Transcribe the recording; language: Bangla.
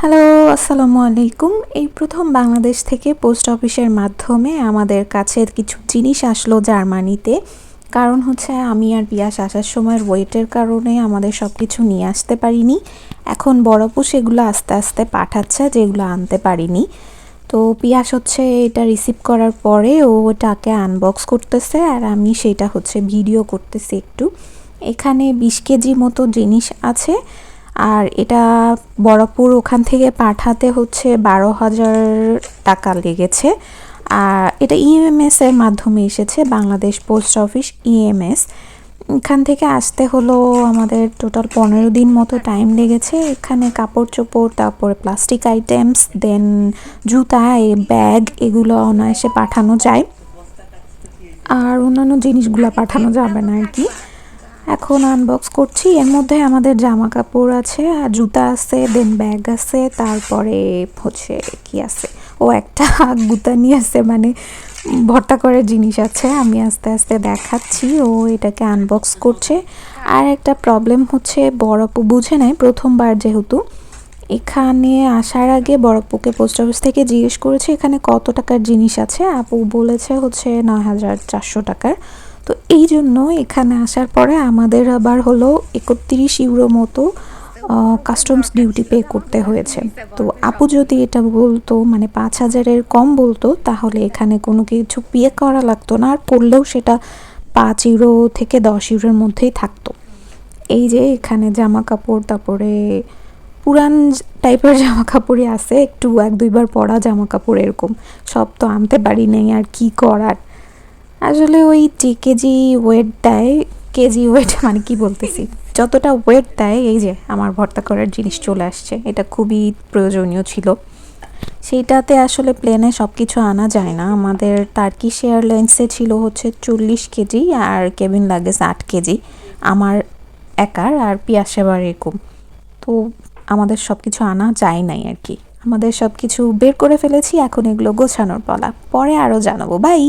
হ্যালো আসসালামু আলাইকুম। এই প্রথম বাংলাদেশ থেকে পোস্ট অফিসের মাধ্যমে আমাদের কাছে কিছু জিনিস আসলো জার্মানিতে। কারণ হচ্ছে আমি আর পিয়াস আসার সময় ওয়েটের কারণে আমাদের সব কিছু নিয়ে আসতে পারিনি। এখন বড়পু সেগুলো আস্তে আস্তে পাঠাচ্ছে, যেগুলো আনতে পারিনি। তো পিয়াস হচ্ছে এটা রিসিভ করার পরে ও ওটাকে আনবক্স করতেছে আর আমি সেটা হচ্ছে ভিডিও করতেছি একটু। এখানে বিশ কেজি মতো জিনিস আছে। আর এটা বড়পুর ওখান থেকে পাঠাতে হচ্ছে বারো হাজার টাকা লেগেছে। আর এটা ইএমএস এর মাধ্যমে এসেছে, বাংলাদেশ পোস্ট অফিস ইএমএস এখান থেকে আসতে হলো আমাদের টোটাল পনেরো দিন মতো টাইম লেগেছে। এখানে কাপড় চোপড় তারপরে প্লাস্টিক আইটেমস দেন জুতা ব্যাগ এগুলো অনায়াসে পাঠানো যায়। আর অন্যান্য জিনিসগুলো পাঠানো যাবে না আর কি। এখন আনবক্স করছি। এর মধ্যে আমাদের জামা কাপড় আছে, আর জুতা আছে দেন ব্যাগ আছে, তারপরে হচ্ছে কি আছে? ও একটা গুতানি আছে মানে ভর্তা করে জিনিস আছে। আমি আস্তে আস্তে দেখাচ্ছি, ও এটাকে আনবক্স করছে। আর একটা প্রবলেম হচ্ছে বড়পু বুঝে নেয় প্রথমবার যেহেতু। এখানে আসার আগে বড়পুকে পোস্ট অফিস থেকে জিজ্ঞেস করেছে, এখানে কত টাকার জিনিস আছে? আপু বলেছে হচ্ছে নয় হাজার চারশো টাকার। তো এই জন্য এখানে আসার পরে আমাদের আবার হলো একত্রিশ ইউরো মতো কাস্টমস ডিউটি পে করতে হয়েছে। তো আপু যদি এটা বলতো মানে পাঁচ হাজারের কম বলতো, তাহলে এখানে কোনো কিছু পে করা লাগতো না, আর করলেও সেটা পাঁচ ইউরো থেকে দশ ইউরোর মধ্যেই থাকতো। এই যে এখানে জামা কাপড় তারপরে পুরান টাইপের জামা কাপড়ই আছে, একটু এক দুইবার পরা জামা কাপড় এরকম। সব তো আনতে পারি নাই, আর কি করার? আসলে ওই যে কেজি ওয়েট দেয়, কেজি ওয়েট মানে কি বলতেছি? যতটা ওয়েট দেয়, এই যে আমার ভর্তা করার জিনিস চলে আসছে, এটা খুবই প্রয়োজনীয় ছিল। সেইটাতে আসলে প্লেনে সব কিছু আনা যায় না। আমাদের টার্কিশ এয়ারলাইন্সে ছিল হচ্ছে চল্লিশ কেজি আর কেবিন লাগেজ আট কেজি। আমার একার আর পিয়াস সেবার এরকম। তো আমাদের সব কিছু আনা যায় নাই আর কি। আমাদের সব কিছু বের করে ফেলেছি, এখন এগুলো গোছানোর পালা। পরে আরও জানাব। বাই